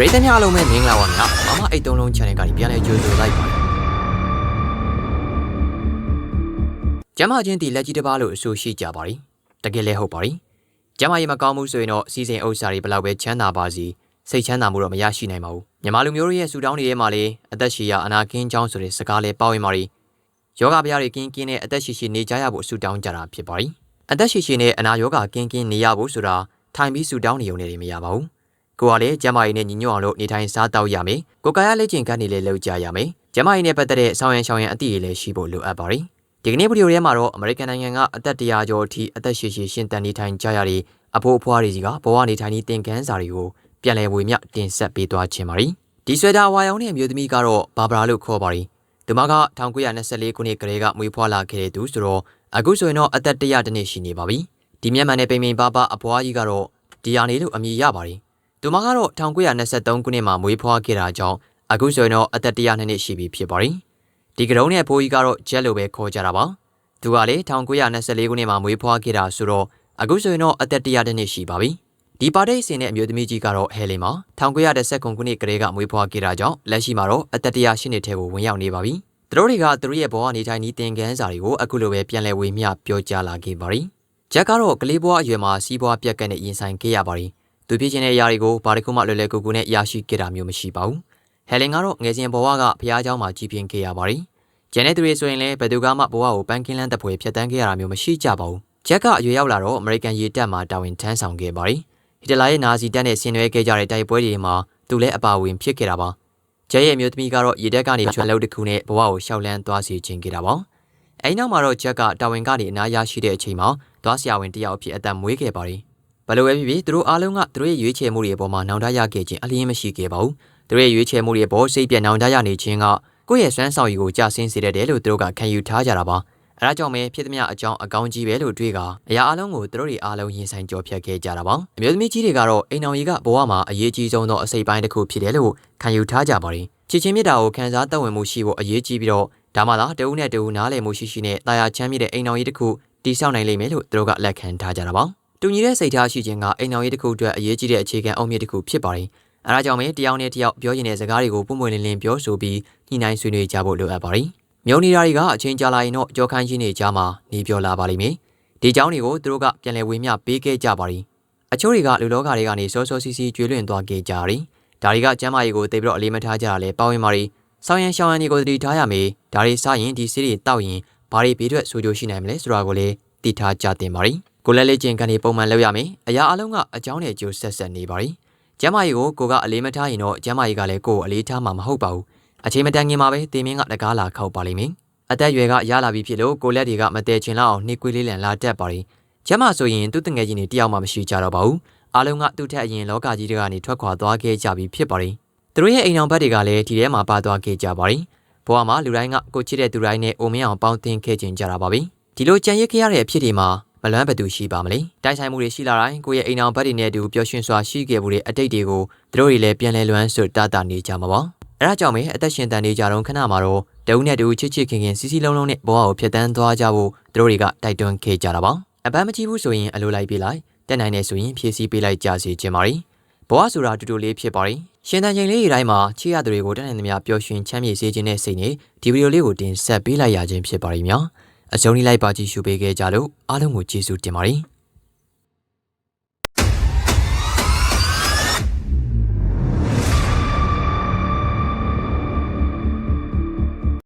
ပရိသတ်များအားလုံးပဲမင်္ဂလာပါများမမအိတ်သုံးလုံး channel ကနေပြန်လည်ကြိုဆိုလိုက်ပါတယ်ကျမချင်းဒီလက်ကြီးတစ်ပါးလို့အဆိုရှိကြပါတယ်တကယ်လည်းဟုတ်ပါတယ်ကျမရေမကောင်းမှုဆိုရင်တော့စီစဉ်ဥစ္စာတွေဘယ်လောက်ပဲချမ်းသာပါစီစိတ်ချမ်းသာမှုတော့မရရှိနိုင်ပါဘူးမြန်မာလူမျိုးတွေရဲ့ဆူတောင်းတွေထဲမှာလည်းအသက်ရှည်ရအနာကင်းချောင်းဆိုတဲ့စကားလည်းပါဝင်ပါတယ်ယောဂဗျာတွေကင်းကင်းနဲ့အသက်ရှည်ရှည်နေကြရဖို့ဆူတောင်းကြတာဖြစ်ပါတယ်အသက်ရှည်ရှည်နဲ့အနာယောဂကင်းကင်းနေရဖို့ဆိုတာထိုင်ပြီးဆူတောင်းနေုံနဲ့မရပါဘူး ကိုကလည်းကျမကြီးနဲ့ညီညွတ်အောင်လို့နေထိုင်စားတောက်ရမယ်။ကိုကာယလက်ကျင်ကနေလည်းလုပ်ကြရမယ်။ကျမကြီးနဲ့ပတ်သက်တဲ့ဆောင်းရံရှောင်းရံအသည့်တွေလည်းရှိဖို့လိုအပ်ပါတယ်။ဒီကနေ့ဗီဒီယိုထဲမှာတော့အမေရိကန်နိုင်ငံကအသက်တရာကျော်အထိအသက်ရှည်ရှည်ရှင်တန်နေထိုင်ကြရတဲ့အဖိုးအဖွားတွေကြီးကဘဝနေထိုင်နေသင်ခန်းစာတွေကိုပြန်လည်ဝေမျှတင်ဆက်ပေးသွားခြင်းပါတယ်။ဒီဆွဲတာဝါရောင်နဲ့အမျိုးသမီးကတော့ဘာဘရာလို့ခေါ်ပါတယ်။သူမက1924ခုနှစ်ကလေးကမွေးဖွားလာခဲ့တဲ့သူဆိုတော့အခုဆိုရင်တော့အသက်တရာတနှစ်ရှိနေပါပြီ။ဒီမျက်မှန်နဲ့ပိန်ပိန်ပါပါအဖွားကြီးကတော့ဒီယာနေလို့အမည်ရပါတယ်။ သူမကတော့1923ခုနှစ်မှာမွေးဖွားခဲ့တာကြောင့်အခုဆိုရင်တော့အသက်102နှစ်ရှိပြီဖြစ်ပါတယ်။ဒီကရုံးနဲ့ဘိုးကြီးကတော့ဂျက်လို့ပဲခေါ်ကြတာပါ။သူကလေ1924ခုနှစ်မှာမွေးဖွားခဲ့တာဆိုတော့အခုဆိုရင်တော့အသက်102နှစ်ရှိပါပြီ။ဒီပါတိတ်စင်တဲ့အမျိုးသမီးကြီးကတော့ဟဲလင်ပါ1919ခုနှစ်ကလေးကမွေးဖွားခဲ့တာကြောင့်လက်ရှိမှာတော့အသက်108နှစ်ထဲကိုဝင်ရောက်နေပါပြီ။သူတို့တွေကသူတို့ရဲ့ဘဝနေထိုင်နေသင်ခန်းစာတွေကိုအခုလိုပဲပြန်လည်ဝေမျှပြောကြားလာခဲ့ပါပြီ။ဂျက်ကတော့ကလေးဘဝအရွယ်မှာစီးပွားပြက်ကတ်နဲ့ရင်ဆိုင်ခဲ့ရပါတယ်။ သူဖြစ်ချင်တဲ့အရာတွေကိုဘာတစ်ခုမှလွယ်လွယ်ကူကူနဲ့ရရှိခဲ့တာမျိုးမရှိပါဘူး။ဟယ်လင်ကတော့ငယ်စဉ်ဘဝကဖះเจ้าမှာကြီးပြင်းခဲ့ရပါတယ်။ဂျန်တဲ့သူတွေဆိုရင်လည်းဘယ်သူကမှဘဝကိုပန်းကင်းလန်းတပွဲဖြတ်တန်းခဲ့ရတာမျိုးမရှိကြပါဘူး။ဂျက်ကအရွယ်ရောက်လာတော့အမေရိကန်ရေတပ်မှာတာဝန်ထမ်းဆောင်ခဲ့ပါတယ်။ဟီတလာရဲ့နာဇီတပ်နဲ့ဆင်နွှဲခဲ့ကြတဲ့တိုက်ပွဲတွေမှာသူလည်းအပါအဝင်ဖြစ်ခဲ့တာပါ။ဂျက်ရဲ့အမျိုးသမီးကတော့ရေတပ်ကနေကျွမ်းလုပ်တစ်ခုနဲ့ဘဝကိုရှောက်လန်းသွားစီခြင်းခဲ့တာပါ။အဲဒီနောက်မှာတော့ဂျက်ကတာဝန်ကနေအနားရရှိတဲ့အချိန်မှာသွားဆရာဝန်တယောက်အဖြစ်အသက်မွေးခဲ့ပါတယ်။ ဘယ်လိုပဲဖြစ်ဖြစ်သူတို့အားလုံးကသူတို့ရဲ့ရွေးချယ်မှုတွေအပေါ်မှာနောင်တရခဲ့ခြင်းအလျင်းမရှိခဲ့ပါဘူး။သူတို့ရဲ့ရွေးချယ်မှုတွေအပေါ်စိတ်ပြတ်နောင်တရနေခြင်းကကိုယ့်ရဲ့စွမ်းဆောင်ရည်ကိုကြာဆင်းစေတတ်တယ်လို့သူတို့ကခံယူထားကြတာပါ။အဲဒါကြောင့်ပဲဖြစ်သမျှအကြောင်းအကောင်းကြီးပဲလို့တွေးကအရာအလုံးကိုသူတို့တွေအားလုံးရင်ဆိုင်ကြော်ဖြတ်ခဲ့ကြတာပါ။အမျိုးသမီးကြီးတွေကတော့အိမ်အောင်ကြီးကဘဝမှာအရေးကြီးဆုံးသောအစိပ်ပိုင်းတစ်ခုဖြစ်တယ်လို့ခံယူထားကြပါတယ်။ချစ်ချင်းမြတ်တာကိုခံစားသက်ဝင်မှုရှိဖို့အရေးကြီးပြီးတော့ဒါမှသာတဦးနဲ့တဦးနားလည်မှုရှိရှိနဲ့တာယာချမ်းမြေ့တဲ့အိမ်အောင်ကြီးတစ်ခုတည်ဆောက်နိုင်လိမ့်မယ်လို့သူတို့ကလက်ခံထားကြတာပါ။ တူညီတဲ့စိတ်ထားရှိခြင်းကအိမ်အောင်ရေးတစ်ခုအတွက်အရေးကြီးတဲ့အခြေခံအုတ်မြစ်တစ်ခုဖြစ်ပါတယ်။အဲဒါကြောင့်ပဲတယောက်နဲ့တယောက်ပြောရင်တဲ့စကားတွေကိုပုံမှန်လင်းလင်းပြောဆိုပြီးညှိနှိုင်းဆွေးနွေးကြဖို့လိုအပ်ပါတယ်။မြုံနေတာတွေကအချင်းကြာလာရင်တော့ကြောခန်းချင်းတွေကြားမှာနေပြောလာပါလိမ့်မယ်။ဒီเจ้าတွေကိုသူတို့ကပြန်လည်ဝေမျှပေးခဲ့ကြပါလိမ့်။အချို့တွေကလူလောကတွေကနေစောစောစီးစီးကျွေးလွင့်သွားခဲ့ကြတယ်။ဒါတွေကကျမ်းမာရေးကိုသိပြီးတော့အလေးမထားကြတာလဲပါဝင်ပါလိမ့်။ဆောင်းရန်ရှောင်းရန်တွေကိုသတိထားရမယ်။ဒါတွေစားရင်ဒီဆေးတွေတောက်ရင်ဘာတွေဘေးထွက်ဆိုးကျိုးရှိနိုင်မလဲဆိုတာကိုလည်းသိထားကြသင့်ပါလိမ့်။ ကိုလည်းလေးကျင်ကန်တွေပုံမှန်လုပ်ရမယ်။အရာအလုံးကအကြောင်းနဲ့အကျိုးဆက်ဆက်နေပါလိမ့်။ကျမ်းမာရေးကိုကိုကအလေးမထားရင်တော့ကျမ်းမာရေးကလည်းကိုကိုအလေးထားမှာမဟုတ်ပါဘူး။အချိန်မတန်ခင်မှာပဲတင်မင်းကတကားလာခောက်ပါလိမ့်မယ်။အသက်အရွယ်ကရလာပြီဖြစ်လို့ကိုလက်တွေကမတည်ချင်လောက်အောင်နှိကွေးလေးလံလာတတ်ပါလိမ့်။ကျမ်းမာဆိုရင်သူ့တငယ်ချင်းတွေတယောက်မှမရှိကြတော့ပါဘူး။အားလုံးကသူ့ထက်အရင်လောကကြီးတွေကနေထွက်ခွာသွားခဲ့ကြပြီဖြစ်ပါလိမ့်။သူတို့ရဲ့အိမ်အောင်ဘက်တွေကလည်းဒီထဲမှာပါသွားခဲ့ကြပါလိမ့်။ဘဝမှာလူတိုင်းကကိုချစ်တဲ့သူတိုင်းနဲ့အိုမင်းအောင်ပေါင်းသင်းခဲ့ကြကြတာပါပဲ။ဒီလိုကြံရစ်ခဲ့ရတဲ့အဖြစ်တွေမှာမ လွမ်းဘသူရှိပါမလဲတိုက်ဆိုင်မှုတွေရှိလာတိုင်းကိုယ့်ရဲ့အိမ်အောင်ဘက်တွေနဲ့အတူပျော်ရွှင်စွာရှိခဲ့မှုတွေအတိတ်တွေကိုသူတို့တွေလည်းပြန်လဲလွမ်းဆွတာတာနေကြမှာပါအဲဒါကြောင့်ပဲအသက်ရှင်တန်နေကြတော့ခဏမှာတော့တဦးနဲ့တူချစ်ချစ်ခင်ခင်စီစီလုံးလုံးနဲ့ဘဝကိုဖျက်ဆီးသွားကြဖို့သူတို့တွေကတိုက်တွန်းခဲ့ကြတာပါအပန်းမကြည့်ဘူးဆိုရင်အလိုလိုက်ပေးလိုက်တက်နိုင်နေဆိုရင်ဖြည့်ဆည်းပေးလိုက်ကြစီခြင်းပါရီဘဝဆိုတာတူတူလေးဖြစ်ပါရီရှင်တန်ချိန်လေးတွေတိုင်းမှာချစ်ရသူတွေကိုတက်နိုင်သမျှပျော်ရွှင်ချမ်းမြေ့စေခြင်းနဲ့စိတ်နဲ့ဒီဗီဒီယိုလေးကိုတင်ဆက်ပေးလိုက်ရခြင်းဖြစ်ပါရီများ အစုံလေးလိုက်ပါကြည့်ရှုပေးခဲ့ကြလို့အားလုံးကိုကျေးဇူးတင်ပါတယ်